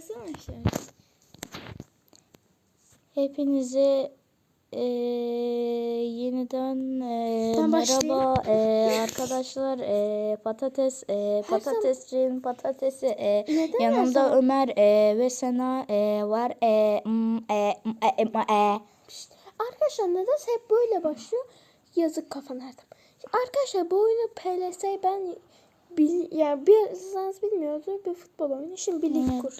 söylesene şöyle. Hepinize eee, yeniden Ben başlayayım. merhaba eee, arkadaşlar eee, patates zaman- patatesçinin patatesi eee, Neden yanımda zaman- Ömer eee, ve Sena eee, var eee, mm, eee, mm, eee, mm, eee. Arkadaşlar nedense hep böyle başlıyor. Yazık kafan zaman. Arkadaşlar bu oyunu PLS ben bil, yani biraz bilmiyordu bir futbol oyunu. Şimdi birlik Evet. kur.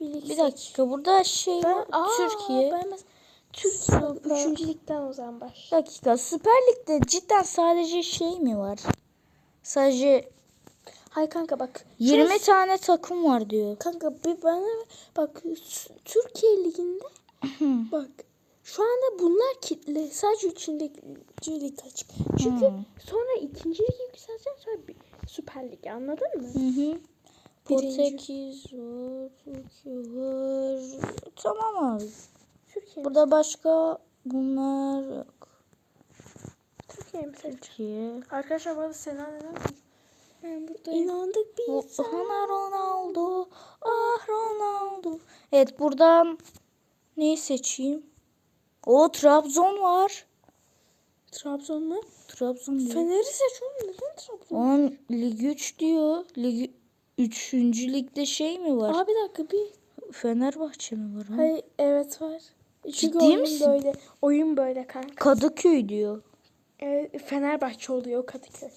Birlik bir dakika burada şey Ben, var, aa, Türkiye Ben mes- Türkiye Süper. 3. ligden o zaman baş. dakika Süper Lig'de cidden sadece şey mi var? Sadece Hay kanka bak. 20 şurası- tane takım var diyor. Kanka bir bana bak Türkiye liginde bak şu anda bunlar kitle. Sadece üçüncü lig açık. Çünkü Hmm. sonra ikinci lig yükseleceğim sonra bir Süper Lig anladın mı? Hı hı. Portekiz var, Türkiye var. Tamam abi. Türkiye Burada başka bunlar yok. Türkiye mi? Türkiye. Arkadaşlar bana Sena neden? Ben buradayım. İnandık bir Bu- insan. Ana Ronaldo. Ah Ronaldo. Evet buradan neyi seçeyim? O Trabzon var. Trabzon mu? Trabzon diyor. Fener'i seç oğlum neden Trabzon? Onun Lig 3 diyor. Lig 3. ligde şey mi var? Abi bir dakika bir. Fenerbahçe mi var? ha? Hayır evet var. Çünkü Ciddi oyun misin? böyle. Oyun böyle kanka. Kadıköy diyor. Ee, Fenerbahçe oluyor Kadıköy.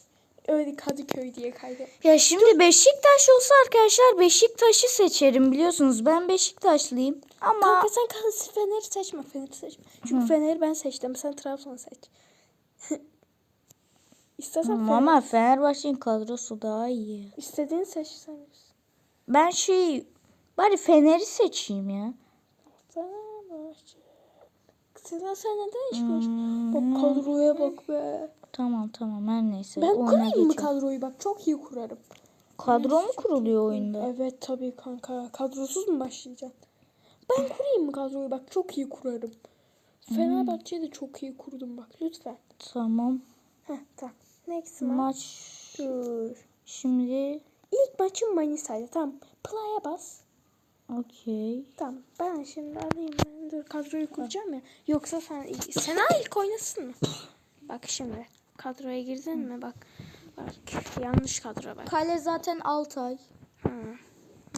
Öyle Kadıköy diye kaydet. Ya şimdi Beşiktaş olsa arkadaşlar Beşiktaş'ı seçerim biliyorsunuz. Ben Beşiktaşlıyım. Ama Kanka sen Fener'i seçme. Fener'i seçme. Çünkü Fener'i ben seçtim. Sen Trabzon'u seç. İstersen Hmm, Fener. ama Fenerbahçe'nin kadrosu daha iyi. İstediğini seç sen. Ben şey bari Fener'i seçeyim ya. Fenerbahçe. Sen, sen neden iş Hmm, Bak kadroya bak be. Tamam tamam her neyse. Ben Oyuna kurayım mı geçelim. kadroyu bak çok iyi kurarım. Kadro mu kuruluyor oyunda? Evet tabii kanka. Kadrosuz mu başlayacaksın? Ben kurayım mı kadroyu bak çok iyi kurarım. Fenerbahçe'yi de çok iyi kurdum bak lütfen. Tamam. Heh tamam. Next maç. Dur. şimdi İlk maçım Manisa'ydı. Tamam. Play'a bas. okey. Tamam. Ben şimdi alayım. Ben. Dur kadroyu kuracağım ya. Yoksa sen Sena ilk oynasın mı? Bak şimdi. Kadroya girdin mi? Bak. Bak. Yanlış kadro bak. Kale zaten Altay. Ha.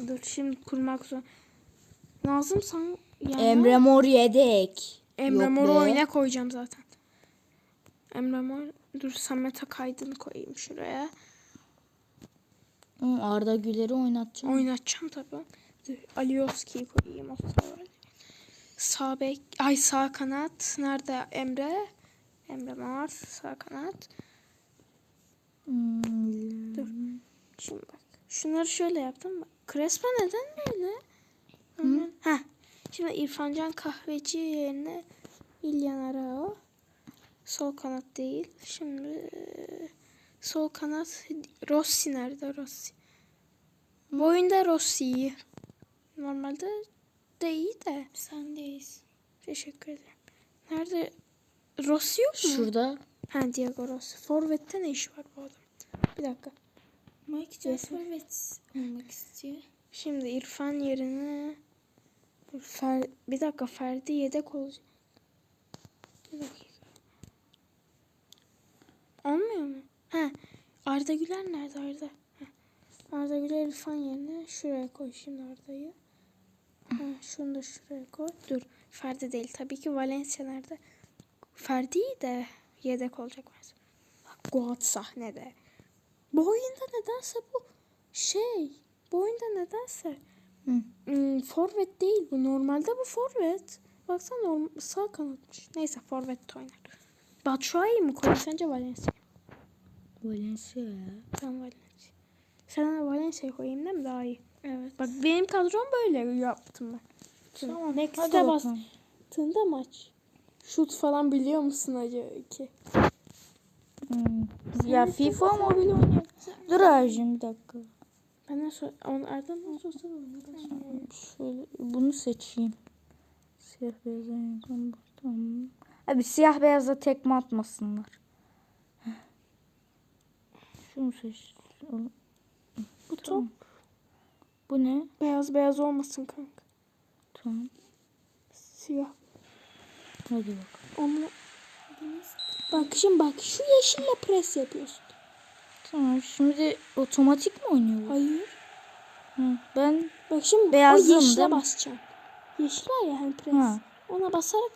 Dur şimdi kurmak zor. Nazım sen yani Emre Mor yedek. Emre Yok Mor'u be. oyuna koyacağım zaten. Emre Mor. Dur Samet Akaydın'ı koyayım şuraya. Hı, Arda Güler'i oynatacağım. Oynatacağım tabii. Dur, Alioski'yi koyayım. Sağ bek. Ay sağ kanat. Nerede Emre? Emre Mor. Sağ kanat. Hmm, Dur. Şimdi bak. Şunları şöyle yaptım. Bak. Crespo neden böyle? Ha. Şimdi İrfancan Kahveci yerine İlyan Arao. Sol kanat değil. Şimdi sol kanat Rossi nerede Rossi? Bu oyunda Rossi iyi. Normalde de iyi de. Sendeyiz. Teşekkür ederim. Nerede? Rossi yok mu? Şurada. Ha Diego Rossi. Forvet'te ne işi var bu adam? Bir dakika. Mike forvet olmak istiyor. Şimdi İrfan yerine Fer, bir dakika Ferdi yedek olacak. Bir dakika. Olmuyor mu? Ha, Arda Güler nerede Arda? Ha. Arda Güler İrfan yerine şuraya koy şimdi Arda'yı. Ha, şunu da şuraya koy. Dur. Ferdi değil. Tabii ki Valencia nerede? Ferdi de yedek olacak mesela. Bak Goat sahnede. Bu oyunda nedense bu şey. Bu oyunda nedense Hı. Hmm, forvet değil bu. Normalde bu forvet. Baksana sağ kanatmış. Neyse forvet oynar. Batshuayi mi koy sence Valencia? Valencia ya. Ben Valencia. Sen Valencia'yı koyayım değil mi? Daha iyi. Evet. Bak benim kadrom böyle yaptım ben. Tamam, Next'e hadi bas. bakalım. Tında maç. Şut falan biliyor musun acı ki? Hmm. Ya FIFA mobil oynuyor. Dur abicim bir dakika. Ben de so on Arda'nın sosyal oyunu. Şöyle bunu seçeyim. Siyah beyaz ayaklarım tamam. Abi siyah beyazla tekme atmasınlar. Şunu seç. Bu top. Bu ne? Beyaz beyaz olmasın kanka. Tamam. Siyah. Hadi bakalım. Onu... Bak şimdi bak şu yeşille pres yapıyorsun. Tamam şimdi otomatik mi oynuyor bu? Hayır. Hı, Ben Bak şimdi Beyazın o yeşile değil mi? basacaksın. Yeşil var ya hani pres. Ha. Ona basarak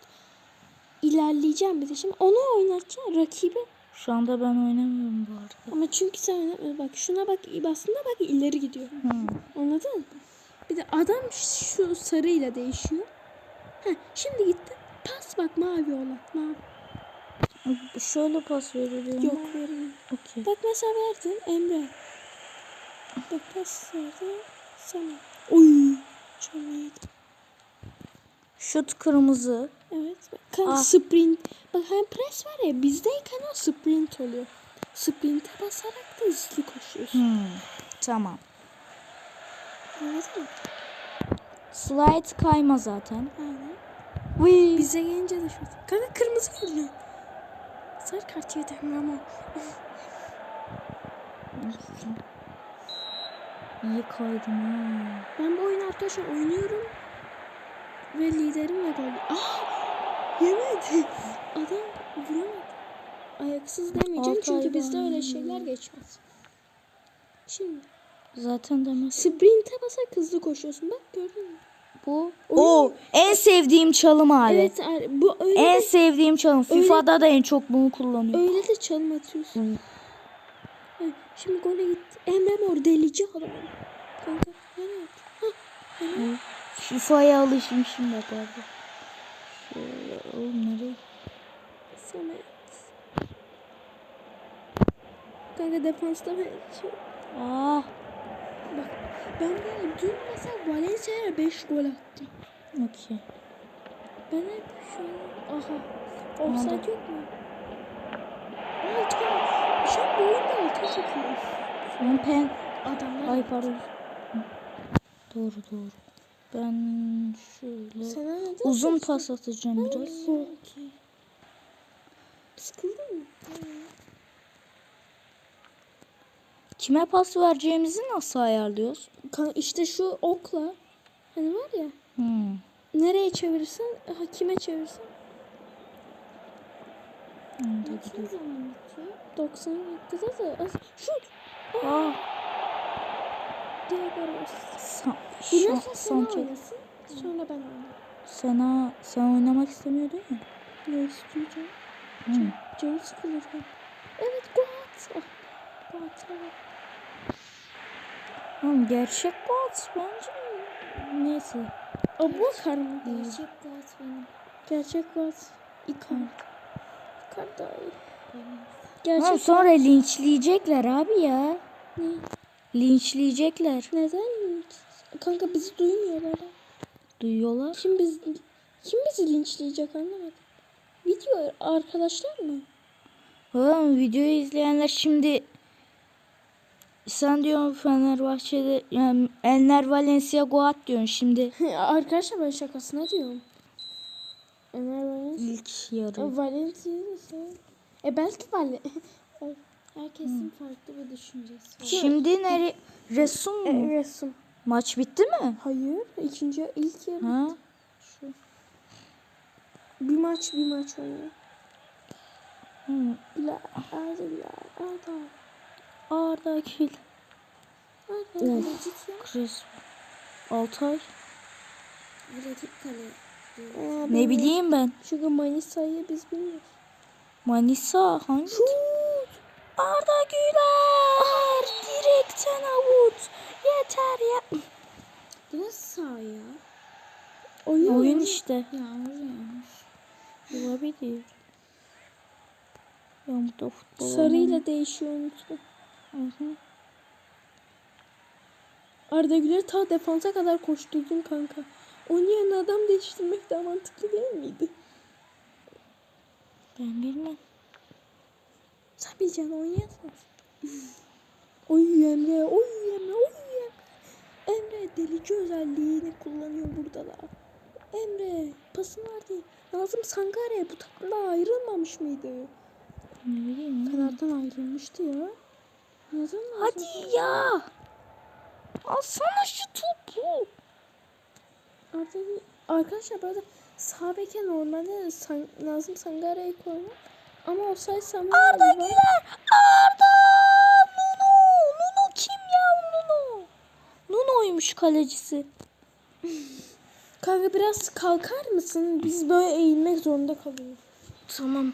ilerleyeceğim bir de. Şimdi onu oynatacaksın rakibi. şu anda ben oynamıyorum bu arada. Ama çünkü sen oynamıyorsun. Bak şuna bak aslında bak ileri gidiyor. Hı. Anladın mı? Bir de adam şu sarıyla değişiyor. Heh, şimdi gitti. Pas bak mavi olan. Mavi. Şöyle pas veriliyor. Yok vermiyor. Okey. Bak mesela verdin Emre. Bak pas verdin sana. Oy. Çok iyiydi. Şut kırmızı. Evet. Kanka Ah. sprint. Bak hani pres var ya bizdeyken o sprint oluyor. Sprint'e basarak da hızlı koşuyorsun. Hmm. Tamam. Mı? Slide kayma zaten. Aynen. Vıy. Bize gelince de şut. Kanka kırmızı görünüyor. Sarı kart yedim ama. İyi kaydım ha. Ben bu oyunu arkadaşlar oynuyorum. Ve liderim ve gol. Aa! Yemedi. Adam vuramadı. Ayaksız demeyeceğim Altay çünkü bizde öyle şeyler geçmez. Şimdi Zaten demez. sprinte basarak hızlı koşuyorsun. Bak gördün mü? Bu. Oyun- O en sevdiğim çalım hali. Evet bu öyle En de, sevdiğim çalım. Öyle- FIFA'da da en çok bunu kullanıyorum. öyle de çalım atıyorsun. Hı. Şimdi gole gitti. Emre Mor delici adam. Kanka nereye attı? Hah, FIFA'ya alışmışım bak abi. Şöyle nereye? Samet. Kanka defansta ben Ah. Bak ben böyle dün mesela Valencia'ya 5 gol attım. Okey. Ben hep şu an... Aha. Offside yok mu? Altı. Şu an bu oyunda altı sokuyor. Son pen. Adamlar. Ay pardon. Doğru doğru. Ben şöyle neden uzun pas atacağım biraz. Sıkıldın mı? Kime pas vereceğimizi nasıl ayarlıyoruz? İşte şu okla. Hani var ya. Hmm. Nereye çevirirsen, aha, kime çevirirsen. Gidiyor. 90 dakikada da az. Şut. Aa. Diego Ramos. San, Bilmem San, sen Sanchez. oynasın. Sonra ben oynarım. Sana, sen oynamak istemiyordun ya. Ne isteyeceğim? Hmm. Canım sıkılır. Evet Goat. Ah. Goat evet. Oğlum gerçek Goats bence. Neyse. Abu Bakar mı? Gerçek Goat benim. Gerçek Goat. Icar. Icar daha iyi. Gerçek Oğlum sonra linçleyecekler abi ya. Ne? Linçleyecekler. Neden? Kanka bizi duymuyorlar. Duyuyorlar. Kim biz kim bizi linçleyecek anlamadım. Video arkadaşlar mı? Oğlum videoyu izleyenler şimdi sen diyorsun Fenerbahçe'de yani Enner Valencia Goat diyorsun şimdi arkadaşlar ben şakasına diyorum. Ömer Valencia. ilk yarı. Sev. E belki Vale. Herkesin farklı bir düşüncesi var. Şimdi nere resim e, mu? resim. Maç bitti mi? Hayır. ikinci ilk yarı. Ha? Şu. Bir maç bir maç oynuyor. Hı. Bilal. Arda Bilal. Arda. Arda Gül. Arda. Of. Bilecik ya. Crespo. Altay. Bilecik kale. Aa, Ne bilmiyorum. bileyim ben. Çünkü Manisa'yı biz bilmiyoruz. Manisa hangi? Arda Güler. Direkten avut. Yeter ya. Burası sağ ya. Oyun. Oyun işte. Yağmur yağmış. Olabilir. Burada futbol Sarıyla değişiyor unutma. Arda Güler'i ta defansa kadar koşturdun kanka. Onun yerine adam değiştirmek daha mantıklı değil miydi? Ben bilmem. Sen bileceksin oynayasın. oy Emre, oy Emre, oy Emre. Emre delici özelliğini kullanıyor burada da. Emre pasını verdi. Nazım Sangare bu takımdan ayrılmamış mıydı? Ne bileyim. ya. Fener'den ayrılmıştı ya. Mı? Hadi ya. Alsana şu topu. Arda arkadaşlar bu arada sağ beke normalde San, Nazım Sangara'yı koymak. Ama o say Samuel Arda. Güler. Arda. Nuno. Nuno kim ya Nuno? Nuno'ymuş kalecisi. Kanka biraz kalkar mısın? Biz böyle eğilmek zorunda kalıyoruz. Tamam.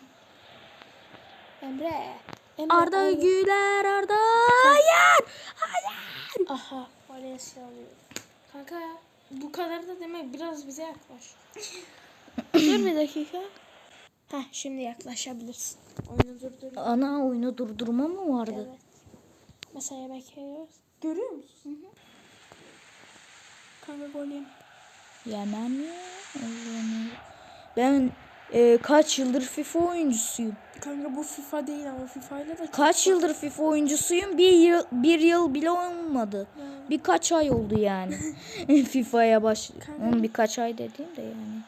Emre. Emre Arda Arda. Güler Arda. Hayır. Hayır. Aha. Valencia alıyor. Kanka bu kadar da demek biraz bize yaklaş. Dur bir dakika. Heh şimdi yaklaşabilirsin. Oyunu durdur. Ana oyunu durdurma mı vardı? Evet. Mesela yemek yiyoruz. Görüyor musun? Kanka gol yeme. Yemem ya. Ben e, kaç yıldır FIFA oyuncusuyum. Kanka bu FIFA değil ama FIFA ile de Kaç yıldır FIFA oyuncusuyum? Bir yıl, bir yıl bile olmadı. Yani. Birkaç ay oldu yani. FIFA'ya baş... Kanka. Oğlum birkaç ay dediğim de yani.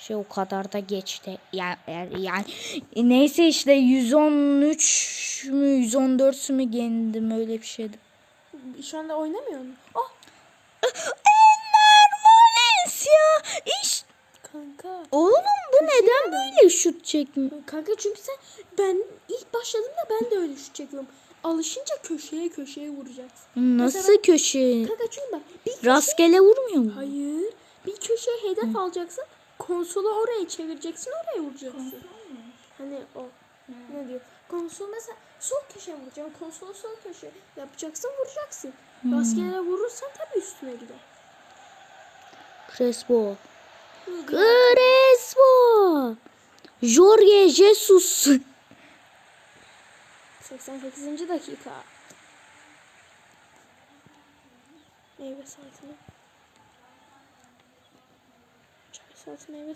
Şey o kadar da geçti. Yani, yani neyse işte 113 mü 114 mü yendim öyle bir şeydi. Şu anda oynamıyor mu? Oh Enner Valencia iş. kanka. Oğlum bu neden böyle şut çekmiyor? Kanka çünkü sen ben ilk başladığımda ben de öyle şut çekiyorum. Alışınca köşeye köşeye vuracaksın. Nasıl Mesela- köşe? Kanka çünkü bak bir köşe... Rastgele vurmuyor mu? Hayır. Bir köşeye hedef alacaksın. Konsolu oraya çevireceksin. Oraya vuracaksın. Hani o. Ne diyor? Konsol mesela sol köşeye vuracaksın. Konsolu sol köşe yapacaksın vuracaksın. Rastgele vurursan tabii üstüne gider. Crespo. Crespo. Jorge Jesus. 88. dakika. Meyve saati saati meyve mi?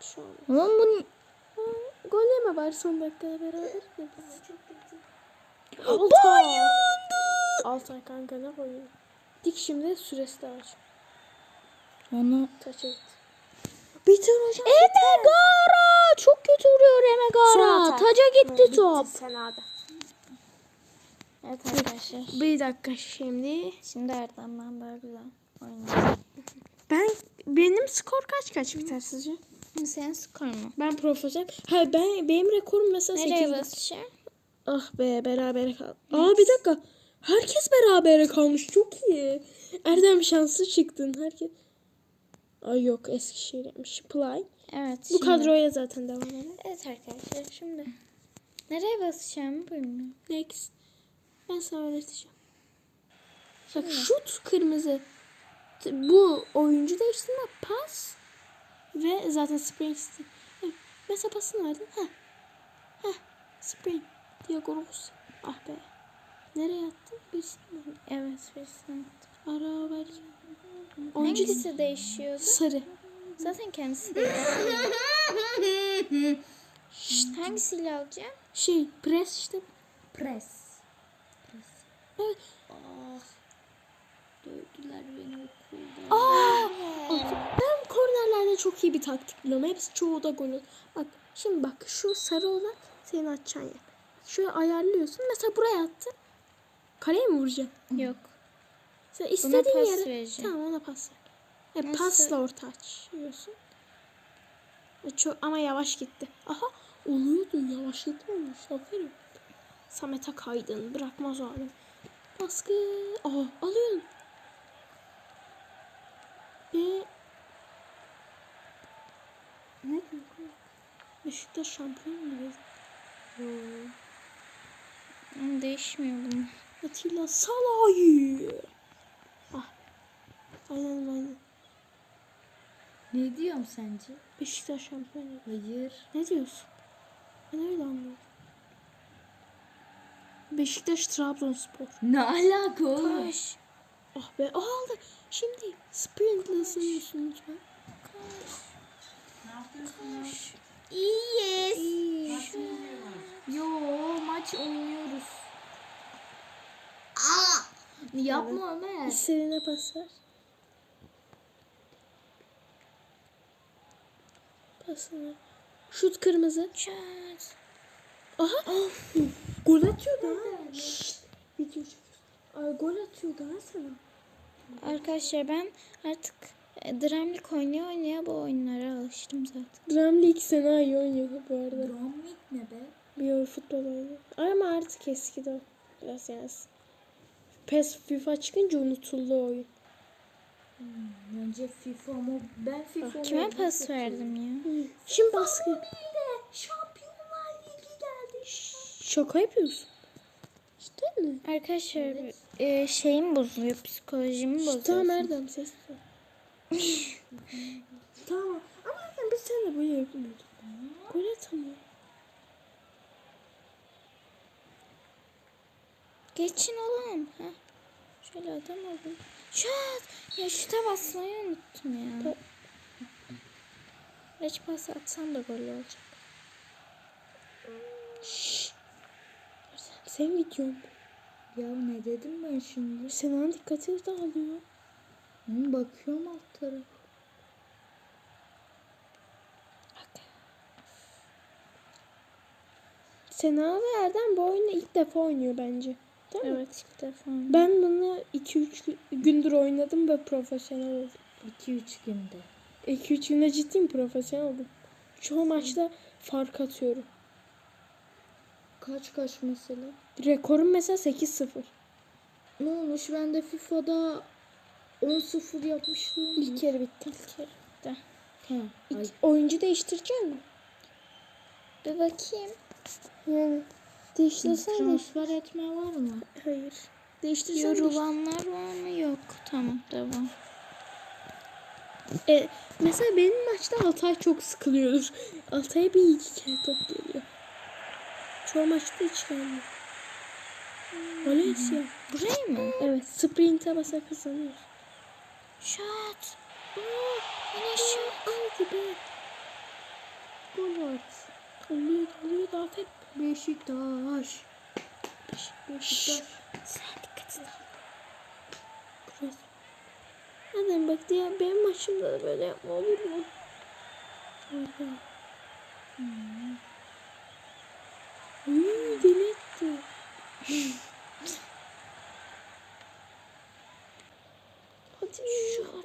Şu an. Oğlum bu gol yeme bari son dakikada beraber. bayıldı. Altay kanka ne koyuyor? Dik şimdi süresi de var. Onu Taça git. Bitir hocam. Emegara çok kötü vuruyor Emegara. Taca gitti Bitti top. senada. Evet arkadaşlar. Bir dakika şimdi. Şimdi Erdem'den daha güzel Ben benim skor kaç kaç biter sizce? Senin skor mu? Ben profesyonel. Hayır ben benim rekorum mesela Nereye 8. basacağım? Ah be berabere kal. Aa bir dakika. Herkes berabere kalmış. Çok iyi. Erdem şanslı çıktın. Herkes. Ay yok Eskişehir'miş. Play. Evet. Bu şimdi- kadroya zaten devam edelim. Evet arkadaşlar şimdi. Nereye basacağımı bilmiyorum. Next. Ben sana öğreteceğim. Bak şut kırmızı. Bu oyuncu değiştirme pas ve zaten istedim. Evet, Mesela pasını verdin. Heh. Sprint. Diego Rossi. Ah be. Nereye attın? Birisini mi? Evet birisini. Ara belki. Oyuncu. Hangisi değişiyordu? Sarı. Zaten kendisi değişiyor. Hangisiyle alacağım? Şey pres işte. Pres. Evet. Ah. Dövdüler beni okulda. Aa! Ben kornerlerde çok iyi bir taktik biliyorum. Hepsi çoğu da gol. Bak şimdi bak şu sarı olan senin atacağın yer. Şöyle ayarlıyorsun. Mesela buraya attın. Kaleye mi vuracaksın? Yok. Sen istediğin pas yere. vereceğim. Tamam ona pas ver. E, Nasıl? pasla orta açıyorsun. E, çok, ama yavaş gitti. Aha oluyordu. Yavaş gitmemiş. Aferin. Samet'e kaydın. Bırakmaz o adam. Baskı. Aa alıyorsun. Ve ne Beşiktaş şampiyon mu değişmiyor bu. Atilla Salahi. Ah. Aynen aynen. Ne diyorum sence? Beşiktaş şampiyon. Hayır. Ne diyorsun? Ben öyle anlıyorum. Beşiktaş Trabzonspor. Ne alaka oğlum? Kaş. Ah be. Aa aldı. Şimdi sprintle ısınıyorsun lütfen. İyiyiz. Yo maç oynuyoruz. Aa! Yapma Ömer. İstediğine pas ver. Pasını. Şut kırmızı. Çat. Aha. gol ha. Şşt. Video çekiyorsun. Ay, gol atıyordu ha sana. Arkadaşlar ben artık e, Dramlik oynaya oynaya bu oyunlara alıştım zaten. Dram League sene iyi oynuyordu bu arada. Dramlik ne be? Bir futbol oynuyor. Ama artık eskidi o. Biraz yani. PES FIFA çıkınca unutuldu o oyun. Bence FIFA ama ben FIFA Kime pas verdim ya? Şimdi baskı. Şampiyonlar Ligi geldi. Şaka yapıyorsun. Cidden mi? Arkadaşlar e, şeyim bozuluyor, psikolojimi bozuyor. Tamam Erdem ses tamam. Ama Erdem biz seninle böyle yapmıyorduk. Gol atamıyor. Geçin oğlum. Heh. Şöyle adam oldum. Şut! Ya şuta basmayı unuttum ya. Ta- Geç pas atsam da gol olacak. Senin videon. Ya ne dedim ben şimdi? Senin dikkatini dağılıyor. Hı, bakıyorum alt taraf. Sena ve Erdem bu oyunu ilk defa oynuyor bence. Değil mi? Evet ilk defa. Ben bunu 2-3 gündür oynadım ve profesyonel oldum. 2-3 günde. 2-3 günde ciddiyim profesyonel oldum. Çoğu maçta fark atıyorum. Kaç kaç mesela? Rekorum mesela 8-0. Ne olmuş? Ben de FIFA'da 10-0 yapmıştım. İlk kere bitti. Ha, ay. İlk- oyuncu değiştirecek mi? Bir bakayım. Yani değiştirsen de. Transfer etme var mı? Hayır. Değiştirsen de. Yorulanlar var mı? Yok. Tamam devam. E, mesela benim maçta Altay çok sıkılıyordur. Altay'a bir iki kere top geliyor. Çoğu maçta hiç gelmiyor. Valencia. Burayı mı? Evet. Sprint'e basa kazanıyor. Şut. Yine şut. Hadi be. Gol at. Oluyor, oluyor da aferin. Beşiktaş. Beşiktaş. Sen dikkatini al. Kroos. Neden bak diye benim maçımda da böyle yapma olur mu? Orada. Hmm, deli etti. Hadi şut.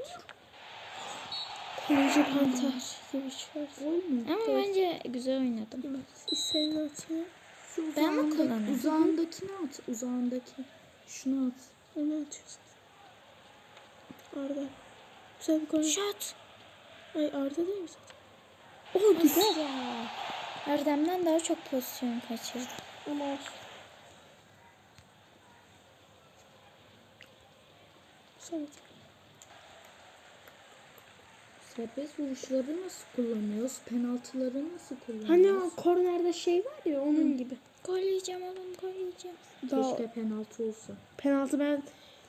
Kaleci panter gibi çıkarsın. Ama bence güzel oynadım. Bak istediğini atıyor. Ben mi kullanıyorum? Uzağındakini at. Uzağındaki. Şunu at. Onu atıyorsun. Arda. Güzel bir gol. Şut. Ay Arda değil mi zaten? Oh güzel. Erdem'den daha çok pozisyon kaçırdı. Ama olsun. Sen Serbest vuruşları nasıl kullanıyoruz? Penaltıları nasıl Hani kullanıyoruz? o kornerde şey var ya onun gibi. Gol yiyeceğim oğlum gol yiyeceğim. Daha Keşke penaltı olsa. penaltı ben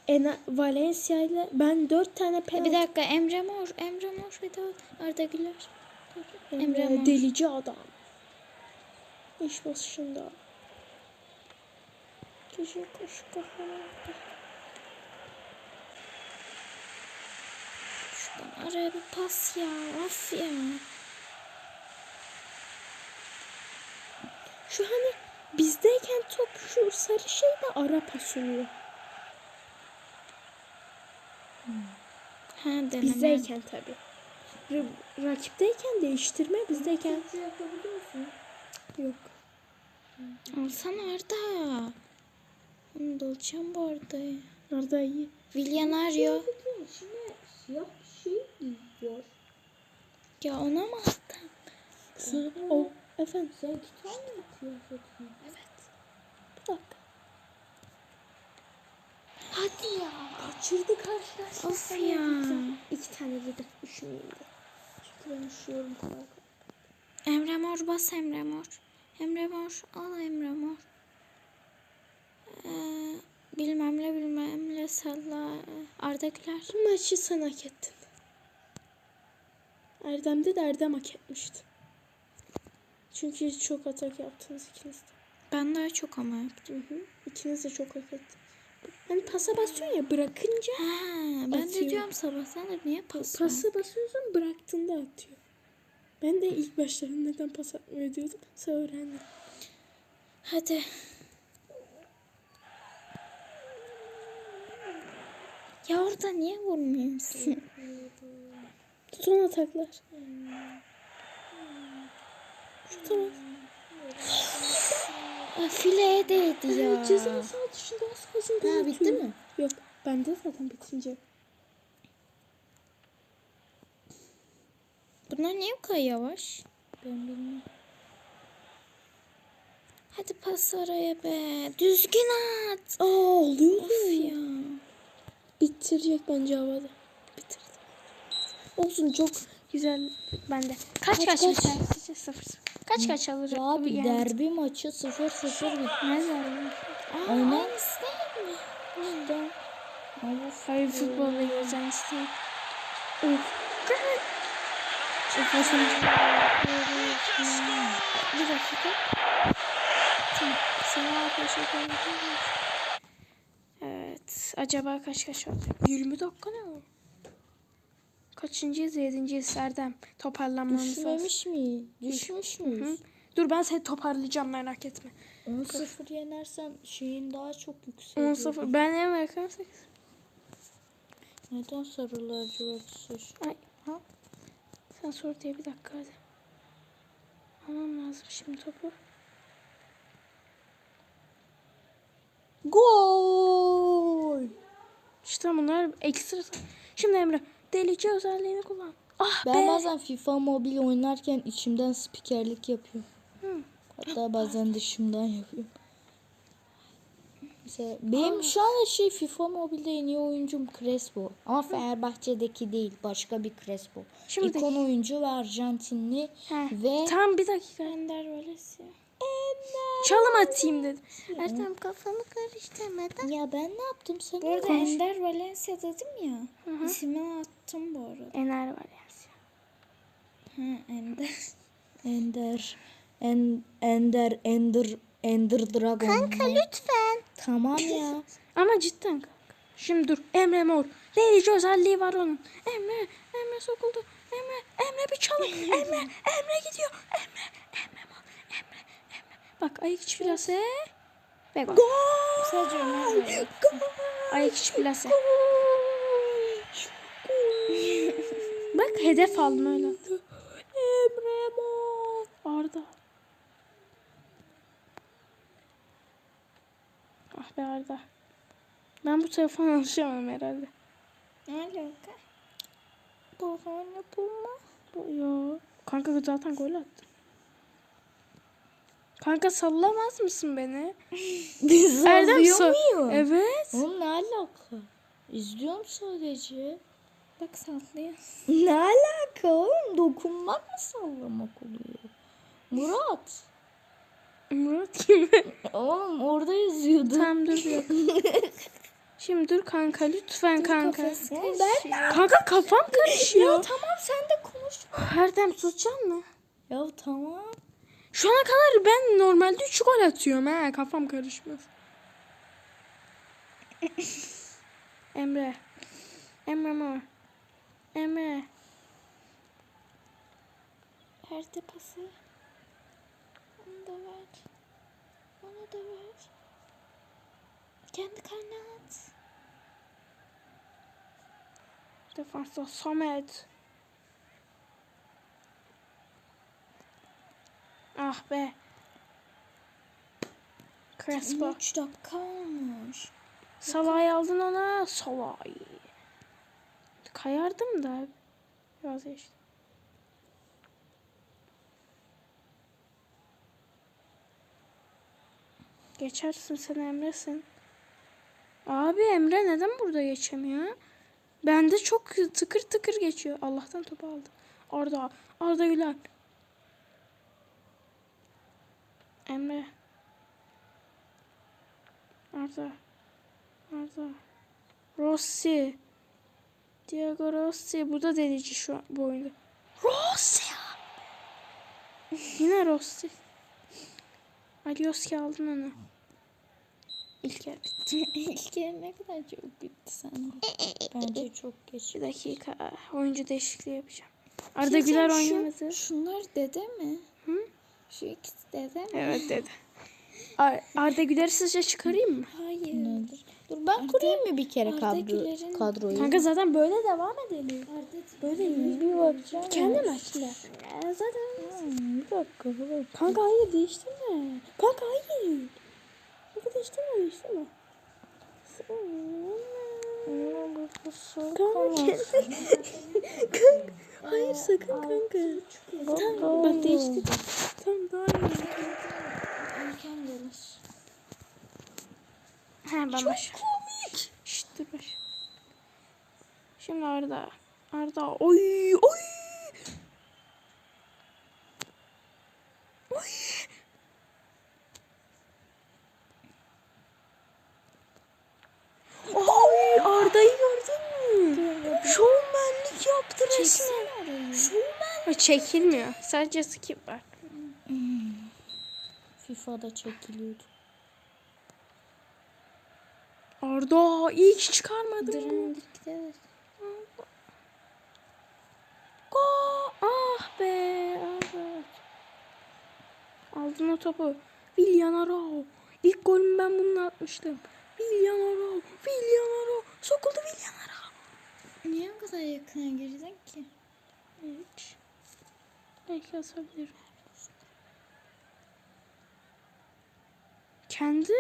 en Valencia ile ben dört tane penaltı Bir dakika Emre Mor. Emre Mor bir daha Arda Güler. Emre Emre Mor. delici adam. İş başında. Kişi koş kahraman. Şuradan araya bir pas ya. Of ya. Şu hani bizdeyken top şu sarı şey de ara pas oluyor. Ha deneme. Bizdeyken tabii. R- rakipteyken değiştirme bizdeyken yapabiliyorsun. Yok. Alsana Arda. Onu da alacağım bu Arda'yı. Arda iyi. Villaнаrio. Peki içine siyah bir şey giyiyor. Ya ona mı attın? Kısa, o efendim Sen iki tane mi kıyafetin? bir dakika. Hadi ya. Kaçırdı karşılaştık. Of ya. İki tane dedi. Üşümeyeyim de. Çünkü ben üşüyorum. Emre Mor bas Emre Mor. Emre Mor al Emre Mor. Ee, bilmem ne bilmem ne salla. Arda Güler. Bu maçı sen hak ettin. Erdem'de de Erdem hak etmişti. Çünkü çok atak yaptınız ikiniz de. Ben daha çok ama yaptım. Hı hı. İkiniz de çok hak ettiniz. Hani pasa basıyorsun ya bırakınca Ha, ben Atıyor. de diyorum sabahtan da niye pas pası basıyorsun bıraktığında atıyor. Ben de ilk başta neden pas atmıyor diyordum. Sonra öğrendim. Hadi. Ya orada niye vurmuyorsun? Son ataklar. Şu. Aa, fileye değdi ya. Ceza sağ dışında az kalsın Ha bitti mi? Yok. Bende zaten bitince. Bunlar niye bu kadar yavaş? Ben bilmiyorum. Hadi pas araya be. Düzgün at. Aa oluyor Of ya. Bitirecek bence havada. Bitirdi. Olsun çok güzel bende. Kaç kaç, Kaç, kaç sıfır. Kaç kaç alır? Abi Yani- derbi maçı 0-0 bitti. Ne derbi? Mi? İşte. Hayır futbolda gözden istiyor. Of. Of Hasan. Bir dakika. Tamam. Sana arkadaşlar Evet. Acaba kaç kaç oldu? 20 dakika ne o? Kaçıncıyız? Yedinciyiz Erdem. Toparlanmamız. Düşmemiş mi? Düşmüş Hı. müyüz? Dur ben seni toparlayacağım merak etme. 10-0 yenersen şeyin daha çok yükseliyor. 10-0. Ben en yakın 8. Neden sarı lacivert seç? Ay. Ha? Sor diye bir dakika hadi. Almam lazım şimdi topu. Gol! İşte bunlar ekstra. Şimdi Emre delici özelliğini kullan. Ah Ben be. bazen FIFA mobil oynarken içimden spikerlik yapıyorum. Hı. Hatta bazen dışımdan yapıyorum. Mesela benim şu anda şey FIFA mobilde en iyi oyuncum Crespo. Ama Fenerbahçe'deki değil başka bir Crespo. Şimdi- İkon oyuncu ve Arjantinli He. ve Tam bir dakika. Ender Valencia. Çalım atayım dedim. Erdem kafamı karıştırmadan. Ya ben ne yaptım sen? Bu arada konuş. Ender Valencia dedim ya. İsmini attım bu arada. Ener yani. Ha Ender. Ender. En, Ender, Ender, Ender Dragon. Kanka Lütfen. Tamam ya. Ama cidden kanka. Şimdi dur. Emre Mor. Delici özelliği var onun. Emre. Emre sokuldu. Emre. Emre bir çalım. Emre. Emre gidiyor. Emre. Emre Mor. Emre. Emre. Bak ayak içi plase. Ve gol. Sadece Ömer. Ayak içi plase. Bak hedef aldım öyle. Emre Mor. Arda. Ah be Arda. Ben bu telefona alışamam herhalde. Ne alaka? Bahane bulma. Bu- Yo. Kanka zaten gol attı. Kanka sallamaz mısın beni? Erdem sa- muyum? Evet. Oğlum ne alaka? İzliyorum sadece. Bak sallıyor. Ne alaka oğlum? Dokunmak mı sallamak oluyor? Murat. Murat kim? Oğlum orada yazıyordu. tamam dur bir. Şimdi dur kanka lütfen kanka. Kafası Oğlum karışıyor. Kanka kafam karışıyor. tamam sen de konuş. Erdem susacak mı? Ya tamam. Şu ana kadar ben normalde 3 gol atıyorum ha. Kafam karışmaz. Emre. Emre mi? Emre. Perde pası. Ver. Onu da ver. Kendi karnına at. Defansta Samet. Ah be. Crespo. 3 dakika olmuş. Salah'ı aldın ona. Salah. Kayardım da. Vazgeçtim. Geçersin sen Emre'sin. Abi Emre neden burada geçemiyor? Bende çok tıkır tıkır geçiyor. Allah'tan topu aldım. Arda. Arda Güler. Emre. Arda. Arda. Rossi. Diego Rossi. Bu da delici şu an bu oyunda. Rossi. Yine Rossi. Alioski aldın onu. İlk yer bitti. İlk yarı ne kadar çok bitti sende. Bence çok geç. Bir dakika. Oyuncu değişikliği yapacağım. Arda Güler Şu- oynamadı. Şunlar dede mi? Hı? Şu ikisi dede mi? Evet dedi. Ar- Arda Güler'i sizce çıkarayım mı? Hayır. Nedir? Dur ben kurayım mı bir kere Arda kadro, Güler'in- kadroyu? Kanka zaten böyle devam edelim. Arda Böyle iyi. bir bakacağım. Kendi maçla. zaten. Hmm, bir dakika bir dakika. Kanka hayır değiştirme. Kanka hayır. Kanka değiştirme değiştirme. Kanka kendi. kanka. Hayır sakın kanka. Tamam bak değiştir. Tamam daha iyi. He ben baş. komik. Şşt dur baş. Şimdi Arda. Arda. Oy oy. Oy. Ay Arda'yı gördün mü? Şovmenlik yaptı resmen. Şovmen. Çekilmiyor. Sadece skip var. FIFA'da çekiliyordu. Arda iyi ki çıkarmadın. Go! Ah be! Arda. Aldın o topu. Willian Arao. İlk golümü ben bununla atmıştım. Willian Arao. Willian Arao. Sokuldu Willian Arao. niye o kadar yakına girdin ki? Hiç. Belki atabilirim. Kendi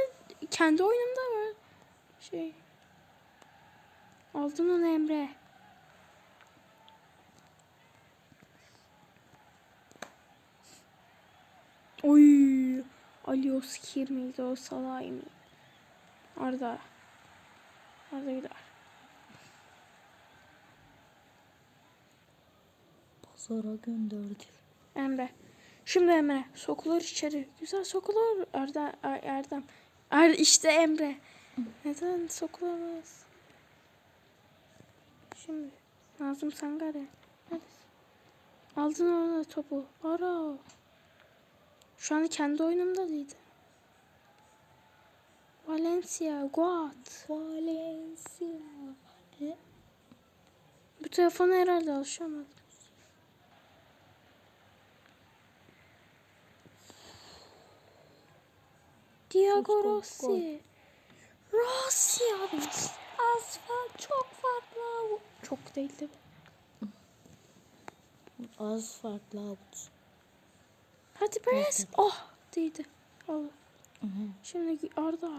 kendi oyunumda var. Şey. Aldın onu Emre. Oy. Alioski miydi o Salay mı? Arda. Arda gider. Pazara gönderdi. Emre. Şimdi Emre. Sokulur içeri. Güzel sokulur. Arda, Er- Erdem. Er, işte Emre. Neden sokulamaz? Şimdi. Nazım Sangare. Neredesin? Aldın orada topu. Ara. Şu an kendi oyunumda değildi. Valencia. Guat. Valencia. E? Bu telefona herhalde alışamadım. Diego Rossi. Az fark, çok farklı. Çok değil tabii. Az farklı out. Hadi pres. Oh değdi. Allah. Şimdi Arda.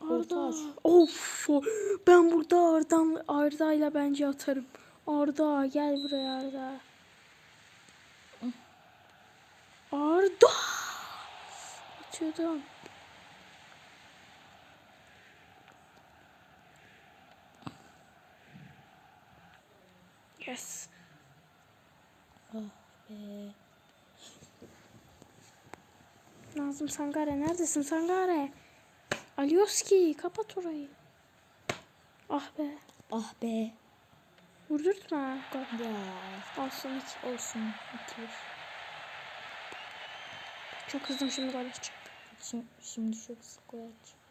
Arda. Of. Ben burada Arda Arda'yla bence atarım. Arda gel buraya Arda. Arda. Atıyordum. Be. Nazım Sangare neredesin Sangare? Alioski kapat orayı. Ah be. Ah be. Vurdurtma. Gol. Ya. Olsun iki. Olsun. Bitir. Çok hızlım şimdi gol atacağım. Şimdi, şimdi çok sık koyacağım.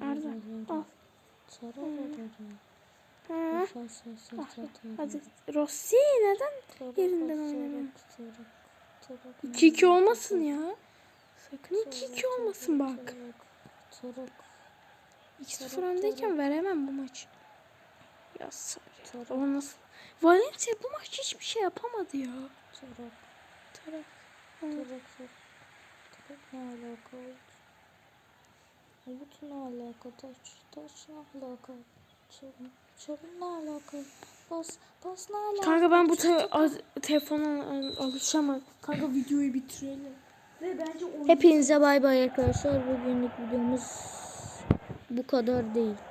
Arda al. Ha. Hadi Rossi neden yerinden oynamıyor? 2-2 olmasın ya. Sakın 2-2 olmasın bak. 2-0 öndeyken veremem bu maçı. Ya sabır. O nasıl? Valencia bu maç hiçbir şey yapamadı ya. Taraf. Ne alaka? Ne alaka? Taç, taç ne alaka? Çalın, çalın ne alaka? Bas, bas ne alaka? Kanka ben bu te az- telefona al- alışamadım. Kanka videoyu bitirelim. Ve bence oyun Hepinize bay bay arkadaşlar. Bugünlük videomuz bu kadar değil.